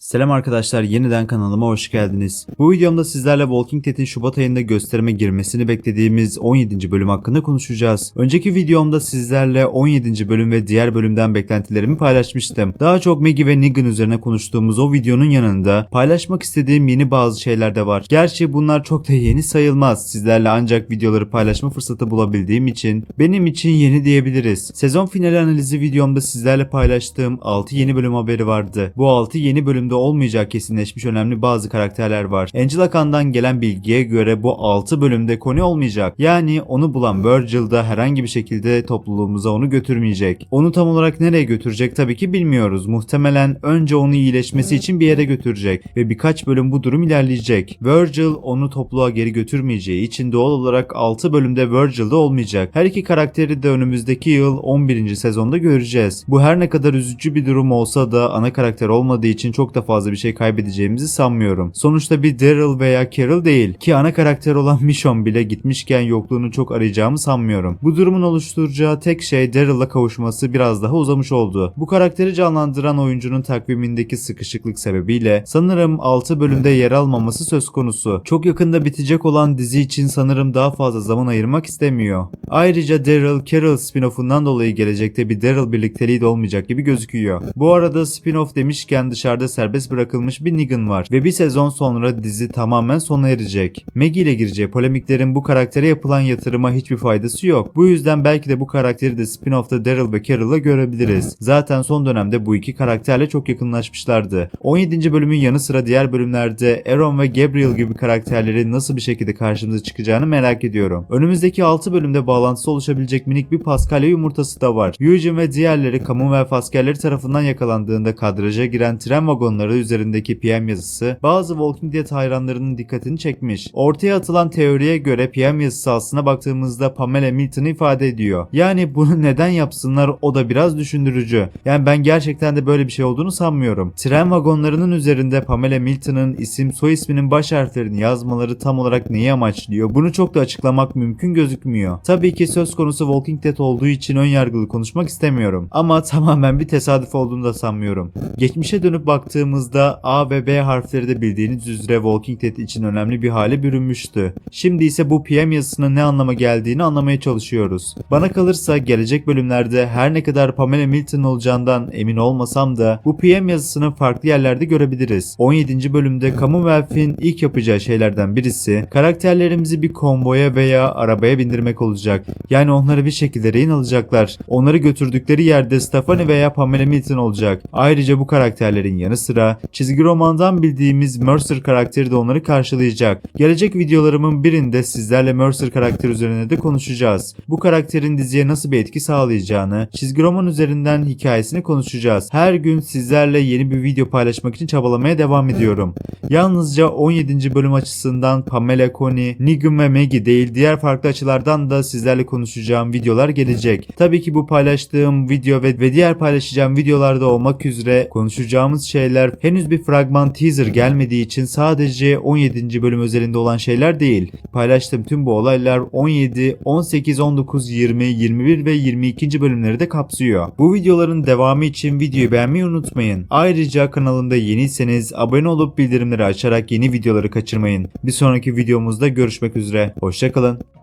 Selam arkadaşlar yeniden kanalıma hoş geldiniz. Bu videomda sizlerle Walking Dead'in Şubat ayında gösterime girmesini beklediğimiz 17. bölüm hakkında konuşacağız. Önceki videomda sizlerle 17. bölüm ve diğer bölümden beklentilerimi paylaşmıştım. Daha çok Maggie ve Negan üzerine konuştuğumuz o videonun yanında paylaşmak istediğim yeni bazı şeyler de var. Gerçi bunlar çok da yeni sayılmaz. Sizlerle ancak videoları paylaşma fırsatı bulabildiğim için benim için yeni diyebiliriz. Sezon finali analizi videomda sizlerle paylaştığım 6 yeni bölüm haberi vardı. Bu 6 yeni bölümde olmayacak kesinleşmiş önemli bazı karakterler var. Angela Khan'dan gelen bilgiye göre bu 6 bölümde konu olmayacak. Yani onu bulan Virgil da herhangi bir şekilde topluluğumuza onu götürmeyecek. Onu tam olarak nereye götürecek tabii ki bilmiyoruz. Muhtemelen önce onu iyileşmesi için bir yere götürecek ve birkaç bölüm bu durum ilerleyecek. Virgil onu topluluğa geri götürmeyeceği için doğal olarak 6 bölümde Virgil'de olmayacak. Her iki karakteri de önümüzdeki yıl 11. sezonda göreceğiz. Bu her ne kadar üzücü bir durum olsa da ana karakter olmadığı için çok da fazla bir şey kaybedeceğimizi sanmıyorum. Sonuçta bir Daryl veya Carol değil ki ana karakter olan Michonne bile gitmişken yokluğunu çok arayacağımı sanmıyorum. Bu durumun oluşturacağı tek şey Daryl'la kavuşması biraz daha uzamış oldu. Bu karakteri canlandıran oyuncunun takvimindeki sıkışıklık sebebiyle sanırım 6 bölümde yer almaması söz konusu. Çok yakında bitecek olan dizi için sanırım daha fazla zaman ayırmak istemiyor. Ayrıca Daryl Carol spin-off'undan dolayı gelecekte bir Daryl birlikteliği de olmayacak gibi gözüküyor. Bu arada spin-off demişken dışarıda serbest bırakılmış bir Negan var ve bir sezon sonra dizi tamamen sona erecek. Maggie ile gireceği polemiklerin bu karaktere yapılan yatırıma hiçbir faydası yok. Bu yüzden belki de bu karakteri de spin-off'ta Daryl ve Carol'la görebiliriz. Zaten son dönemde bu iki karakterle çok yakınlaşmışlardı. 17. bölümün yanı sıra diğer bölümlerde Aaron ve Gabriel gibi karakterlerin nasıl bir şekilde karşımıza çıkacağını merak ediyorum. Önümüzdeki 6 bölümde bağlantısı oluşabilecek minik bir Paskalya yumurtası da var. Eugene ve diğerleri Commonwealth askerleri tarafından yakalandığında kadraja giren tren vagonları üzerindeki PM yazısı bazı Walking Dead hayranlarının dikkatini çekmiş. Ortaya atılan teoriye göre PM yazısı aslına baktığımızda Pamela Milton'ı ifade ediyor. Yani bunu neden yapsınlar o da biraz düşündürücü. Yani ben gerçekten de böyle bir şey olduğunu sanmıyorum. Tren vagonlarının üzerinde Pamela Milton'ın isim soy isminin baş harflerini yazmaları tam olarak neyi amaçlıyor? Bunu çok da açıklamak mümkün gözükmüyor. Tabii ki söz konusu Walking Dead olduğu için ön yargılı konuşmak istemiyorum. Ama tamamen bir tesadüf olduğunu da sanmıyorum. Geçmişe dönüp baktığımızda A ve B harfleri de bildiğiniz üzere Walking Dead için önemli bir hale bürünmüştü. Şimdi ise bu PM yazısının ne anlama geldiğini anlamaya çalışıyoruz. Bana kalırsa gelecek bölümlerde her ne kadar Pamela Milton olacağından emin olmasam da bu PM yazısını farklı yerlerde görebiliriz. 17. bölümde Commonwealth'in ilk yapacağı şeylerden birisi karakterlerimizi bir konvoya veya arabaya bindirmek olacak. Yani onları bir şekilde rehin alacaklar. Onları götürdükleri yerde Stephanie veya Pamela Milton olacak. Ayrıca bu karakterlerin yanı sıra çizgi romandan bildiğimiz Mercer karakteri de onları karşılayacak. Gelecek videolarımın birinde sizlerle Mercer karakteri üzerine de konuşacağız. Bu karakterin diziye nasıl bir etki sağlayacağını, çizgi roman üzerinden hikayesini konuşacağız. Her gün sizlerle yeni bir video paylaşmak için çabalamaya devam ediyorum. Yalnızca 17. bölüm açısından Pamela Coney, Negan ve Maggie değil diğer farklı açılardan da sizlerle konuşacağım videolar gelecek. Tabii ki bu paylaştığım video ve, ve diğer paylaşacağım videolarda olmak üzere konuşacağımız şeyler henüz bir fragman teaser gelmediği için sadece 17. bölüm özelinde olan şeyler değil. Paylaştığım tüm bu olaylar 17, 18, 19, 20, 21 ve 22. bölümleri de kapsıyor. Bu videoların devamı için videoyu beğenmeyi unutmayın. Ayrıca kanalımda yeniyseniz abone olup bildirimleri açarak yeni videoları kaçırmayın. Bir sonraki videomuzda görüşmek üzere. Hoşçakalın.